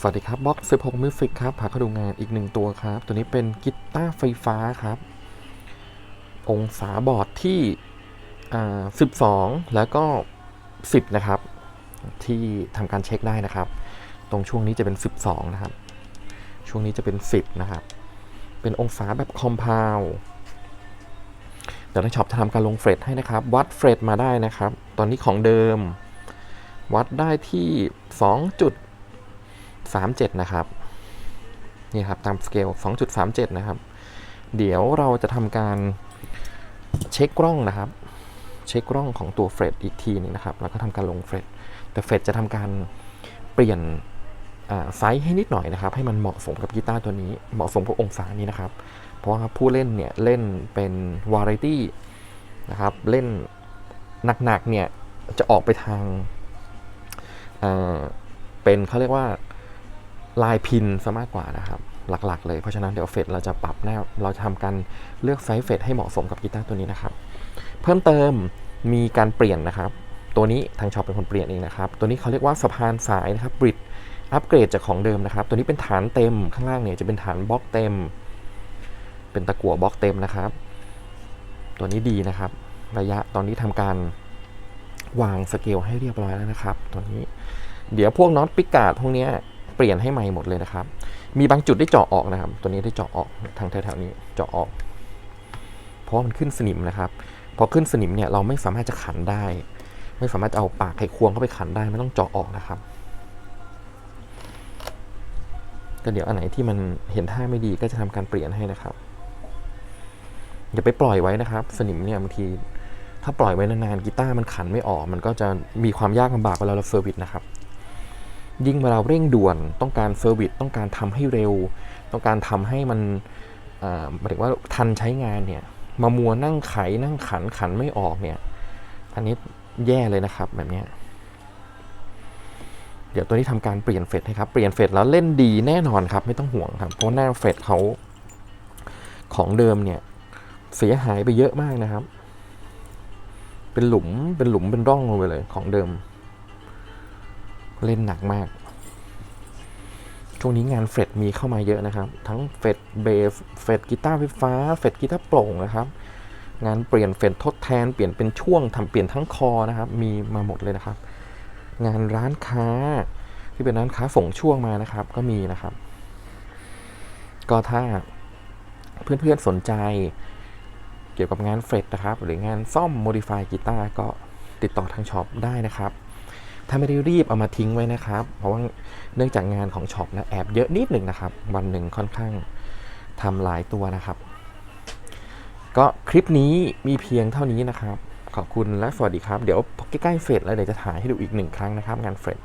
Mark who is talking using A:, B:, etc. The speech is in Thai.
A: สวัสดีครับบ็อก16 Music ครับพาเข้าดูงานอีกหนึ่งตัวครับ ตัวนี้เป็นกีตาร์ไฟฟ้าครับ องศาบอร์ดที่12 แล้วก็ 10 นะครับ ที่ทำการเช็คได้นะครับ ตรงช่วงนี้จะเป็น 12 นะครับ ช่วงนี้จะเป็น 10 นะครับ เป็นองศาแบบคอมเพลเดี๋ยวทาช็อปจะทำการลงเฟรตให้นะครับ วัดเฟรตมาได้นะครับ ตอนนี้ของเดิม วัดได้ที่ 2.37 นะครับนี่ครับตามสเกล 2.37 นะครับ เดี๋ยวเราจะทำการเช็คกล้องนะครับ เช็คกล้องของตัวเฟรตอีกทีหนึงนะครับ แล้วก็ทำการลงเฟรตแต่เฟรตจะทำการเปลี่ยนไซส์ให้นิดหน่อยนะครับ ให้มันเหมาะสมกับกีตาร์ตัวนี้ เหมาะสมกับองศานี้นะครับ เพราะว่าผู้เล่นเนี่ยเล่นเป็นวาไรตี้นะครับ เล่นหนักๆเนี่ยจะออกไปทางอ่าเป็นเขาเรียกว่า ลายพินซะมากกว่านะครับหลักๆ เลยเพราะฉะนั้นเดี๋ยวเฟดเราจะปรับแนวเราจะทำการเลือกไซส์เฟดให้เหมาะสมกับกีตาร์ตัวนี้นะครับ เพิ่มเติมมีการเปลี่ยนนะครับ ตัวนี้ทางช็อปเป็นคนเปลี่ยนเองนะครับ ตัวนี้เขาเรียกว่าสะพานสายนะครับบริดอัปเกรดจากของเดิมนะครับ ตัวนี้เป็นฐานเต็มข้างล่างเนี่ยจะเป็นฐานบล็อกเต็ม เป็นตะกั่วบล็อกเต็มนะครับ ตัวนี้ดีนะครับ ระยะตอนนี้ทำการวางสเกลให้เรียบร้อยแล้วนะครับ ตัวนี้ เดี๋ยวพวกน็อตปิกาดพวกเนี้ย เปลี่ยนให้ใหม่หมดเลยนะครับ มีบางจุดได้เจาะออกนะครับ ตัวนี้ได้เจาะออกทางแถวๆนี้เจาะออก เพราะมันขึ้นสนิมนะครับ พอขึ้นสนิมเนี่ยเราไม่สามารถจะขันได้ ไม่สามารถจะเอาปากไขควงเข้าไปขันได้ไม่ต้องเจาะออกนะครับก็เดี๋ยวอันไหนที่มันเห็นท่าไม่ดีก็จะทำการเปลี่ยนให้นะครับอย่าไปปล่อยไว้นะครับ สนิมเนี่ยบางทีถ้าปล่อยไว้นานๆกีตาร์มันขันไม่ออก มันก็จะมีความยากลำบากเวลาเราเซอร์วิสนะครับ ยิ่งเวลาเร่งด่วนต้องการเซอร์วิสต้องการทำให้เร็ว ต้องการทำให้มันอ่าหมายถึงว่าทันใช้งานเนี่ยมามัวนั่งไขนั่งขันขันไม่ออกเนี่ย อันนี้แย่เลยนะครับแบบนี้เดี๋ยวตัวนี้ทำการเปลี่ยนเฟดให้ครับ เปลี่ยนเฟดแล้วเล่นดีแน่นอนครับ ไม่ต้องห่วงครับ เพราะหน้าเฟดเขาของเดิมเนี่ยเสียหายไปเยอะมากนะครับ เป็นหลุมเป็นหลุมเป็นร่องลงไปเลยของเดิม เล่นหนักมาก ช่วงนี้งานเฟดมีเข้ามาเยอะนะครับ ทั้งเฟดเบสเฟดกีตาร์ไฟฟ้า เฟดกีตาร์โปร่งนะครับ งานเปลี่ยนเฟดทดแทน เปลี่ยนเป็นช่วงทำเปลี่ยนทั้งคอนะครับ มีมาหมดเลยนะครับ งานร้านค้าที่เป็นร้านค้าส่งช่วงมานะครับ ก็มีนะครับ ก็ถ้าเพื่อนๆสนใจเกี่ยวกับงานเฟดนะครับ หรืองานซ่อมโมดิฟายกีตาร์ก็ติดต่อทางช็อปได้นะครับ ถ้าไม่ได้รีบเอามาทิ้งไว้นะครับ เพราะว่าเนื่องจากงานของช็อปนะแอบเยอะนิดหนึ่งนะครับ วันหนึ่งค่อนข้างทำหลายตัวนะครับ ก็คลิปนี้มีเพียงเท่านี้นะครับ ขอบคุณและสวัสดีครับ เดี๋ยวใกล้ๆเฟดแล้วเดี๋ยวจะถ่ายให้ดูอีกหนึ่งครั้งนะครับ งานเฟด